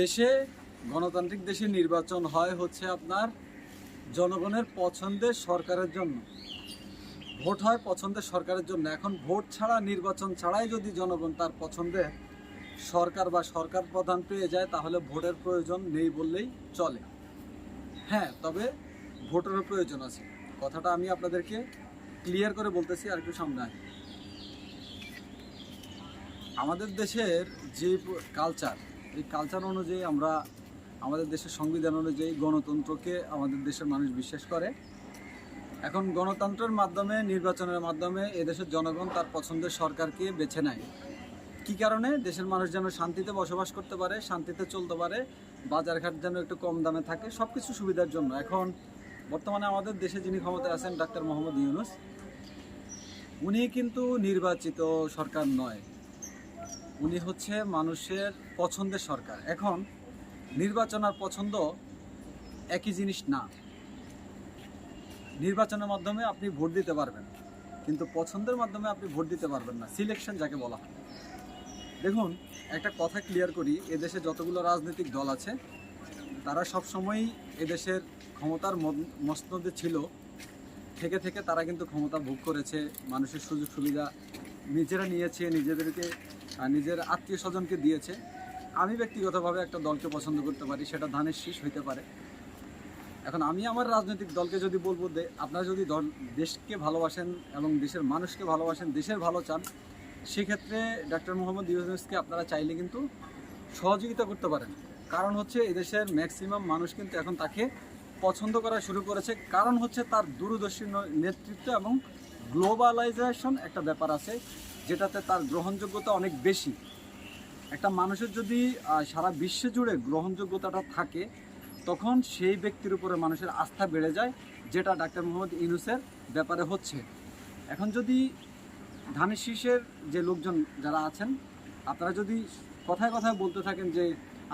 দেশে, গণতান্ত্রিক দেশে নির্বাচন হয় হচ্ছে আপনার জনগণের পছন্দের সরকারের জন্য। ভোট হয় পছন্দের সরকারের জন্য। এখন ভোট ছাড়া, নির্বাচন ছাড়াই যদি জনগণ তার পছন্দের সরকার বা সরকার প্রধান পেয়ে যায়, তাহলে ভোটের প্রয়োজন নেই বললেই চলে। হ্যাঁ তবে ভোটেরও প্রয়োজন আছে। কথাটা আমি আপনাদেরকে ক্লিয়ার করে বলতেছি, আর একটু সামনে আগে আমাদের দেশের যে কালচার এই কালচার অনুযায়ী আমরা আমাদের দেশের সংবিধান অনুযায়ী গণতন্ত্রকে আমাদের দেশের মানুষ বিশ্বাস করে। এখন গণতন্ত্রের মাধ্যমে, নির্বাচনের মাধ্যমে এদেশের জনগণ তার পছন্দের সরকারকে বেছে নেয়। কি কারণে? দেশের মানুষ যেন শান্তিতে বসবাস করতে পারে, শান্তিতে চলতে পারে, বাজারঘাট যেন একটু কম দামে থাকে সব কিছু সুবিধার জন্য। এখন বর্তমানে আমাদের দেশে যিনি ক্ষমতায় আছেন, ডাক্তার মোহাম্মদ ইউনুস। উনি কিন্তু নির্বাচিত সরকার নয়। উনি হচ্ছে মানুষের পছন্দের সরকার। এখন নির্বাচন আর পছন্দ একই জিনিস না। নির্বাচনের মাধ্যমে আপনি ভোট দিতে পারবেন, কিন্তু পছন্দের মাধ্যমে আপনি ভোট দিতে পারবেন না। সিলেকশন যাকে বলা হয়। দেখুন, একটা কথা ক্লিয়ার করি, এদেশে যতগুলো রাজনৈতিক দল আছে, তারা সবসময়ই এদেশের ক্ষমতার মসনদে ছিল। থেকে থেকে তারা কিন্তু ক্ষমতা ভোগ করেছে, মানুষের সুযোগ সুবিধা নিজেরা নিয়েছে, নিজেদেরকে নিজের আত্মীয় স্বজনকে দিয়েছে। আমি ব্যক্তিগতভাবে একটা দলকে পছন্দ করতে পারি, সেটা ধানের শীষ হইতে পারে। এখন আমি আমার রাজনৈতিক দলকে যদি বলব আপনারা যদি দল, দেশকে ভালোবাসেন এবং দেশের মানুষকে ভালোবাসেন, দেশের ভালো চান, সেক্ষেত্রে ডাক্তার মোহাম্মদ ইউনুসকে আপনারা চাইলে কিন্তু সহযোগিতা করতে পারেন। কারণ হচ্ছে এদেশের ম্যাক্সিমাম মানুষ কিন্তু এখন তাকে পছন্দ করা শুরু করেছে। কারণ হচ্ছে তার দূরদর্শী নেতৃত্ব এবং গ্লোবালাইজেশন একটা ব্যাপার আছে, যেটাতে তার গ্রহণযোগ্যতা অনেক বেশি। একটা মানুষের যদি সারা বিশ্বে জুড়ে গ্রহণযোগ্যতাটা থাকে, তখন সেই ব্যক্তির উপরে মানুষের আস্থা বেড়ে যায়, যেটা ডাক্তার মোহাম্মদ ইউনুসের ব্যাপারে হচ্ছে। এখন যদি ধানের শীষের যে লোকজন যারা আছেন, আপনারা যদি কথায় কথায় বলতে থাকেন যে,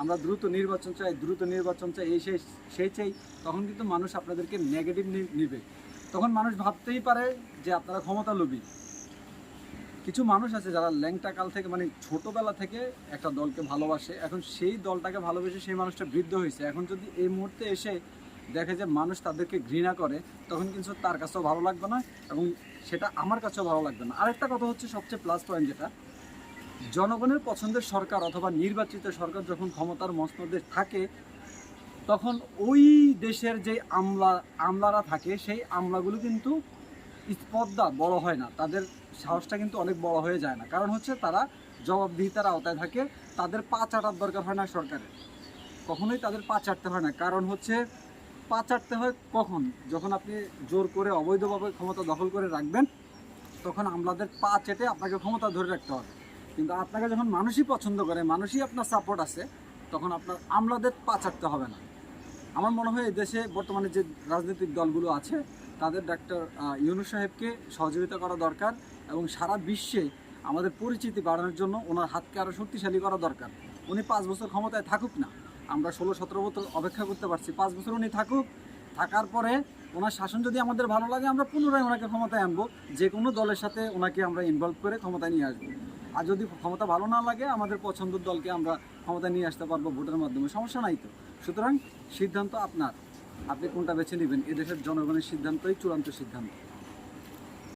আমরা দ্রুত নির্বাচন চাই, দ্রুত নির্বাচন চাই, এই সেই সেই চাই, তখন কিন্তু মানুষ আপনাদেরকে নেগেটিভ নিবে। তখন মানুষ ভাবতেই পারে যে আপনারা ক্ষমতা লোভী কিছু মানুষ আছে যারা ল্যাংটা কাল থেকে মানে ছোটবেলা থেকে একটা দলকে ভালোবাসে, এখন সেই দলটাকে ভালোবেসে সেই মানুষটা বৃদ্ধ হয়েছে। এখন যদি এই মুহূর্তে এসে দেখে যে মানুষ তাদেরকে ঘৃণা করে, তখন কিন্তু তার কাছেও ভালো লাগবে না এবং সেটা আমার কাছেও ভালো লাগবে না। আরেকটা কথা হচ্ছে সবচেয়ে প্লাস পয়েন্ট যেটা, জনগণের পছন্দের সরকার অথবা নির্বাচিত সরকার যখন ক্ষমতার মসনদে থাকে তখন ওই দেশের যে আমলা, আমলারা থাকে, সেই আমলাগুলো কিন্তু স্পর্ধা বড় হয় না। তাদের সাহসটা কিন্তু অনেক বড় হয়ে যায় না। কারণ হচ্ছে তারা জবাবদিহিতার আওতায় থাকে, তাদের পা চাটার দরকার হয় না সরকারের। কখনোই তাদের পা চাটতে হয় না। কারণ হচ্ছে পা চাটতে হয় কখন? যখন আপনি জোর করে, অবৈধভাবে ক্ষমতা দখল করে রাখবেন, তখন আমলাদের পা চেটে আপনাকে ক্ষমতা ধরে রাখতে হবে। কিন্তু আপনাকে যখন মানুষই পছন্দ করে, মানুষই আপনার সাপোর্ট আছে, তখন আপনার আমলাদের পা চাটতে হবে না। আমার মনে হয় দেশে বর্তমানে যে রাজনৈতিক দলগুলো আছে, তাদের ডাক্তার ইউনুস সাহেবকে সহযোগিতা করা দরকার এবং সারা বিশ্বে আমাদের পরিচিতি বাড়ানোর জন্য ওনার হাতকে আরও শক্তিশালী করা দরকার। উনি পাঁচ বছর ক্ষমতায় থাকুক না। আমরা ষোলো, সতেরো বছর অপেক্ষা করতে পারছি। পাঁচ বছর উনি থাকুক, থাকার পরে ওনার শাসন যদি আমাদের ভালো লাগে, আমরা পুনরায় ওনাকে ক্ষমতায় আনব। যে কোনো দলের সাথে ওনাকে আমরা ইনভলভ করে ক্ষমতায় নিয়ে আসব। আর যদি ক্ষমতা ভালো না লাগে, আমাদের পছন্দের দলকে আমরা ক্ষমতা নিয়ে আসতে পারব ভোটের মাধ্যমে। সমস্যা নাই তো। সুতরাং সিদ্ধান্ত আপনার। আপনি কোনটা বেছে নেবেন? এদেশের জনগণের সিদ্ধান্তই চূড়ান্ত সিদ্ধান্ত।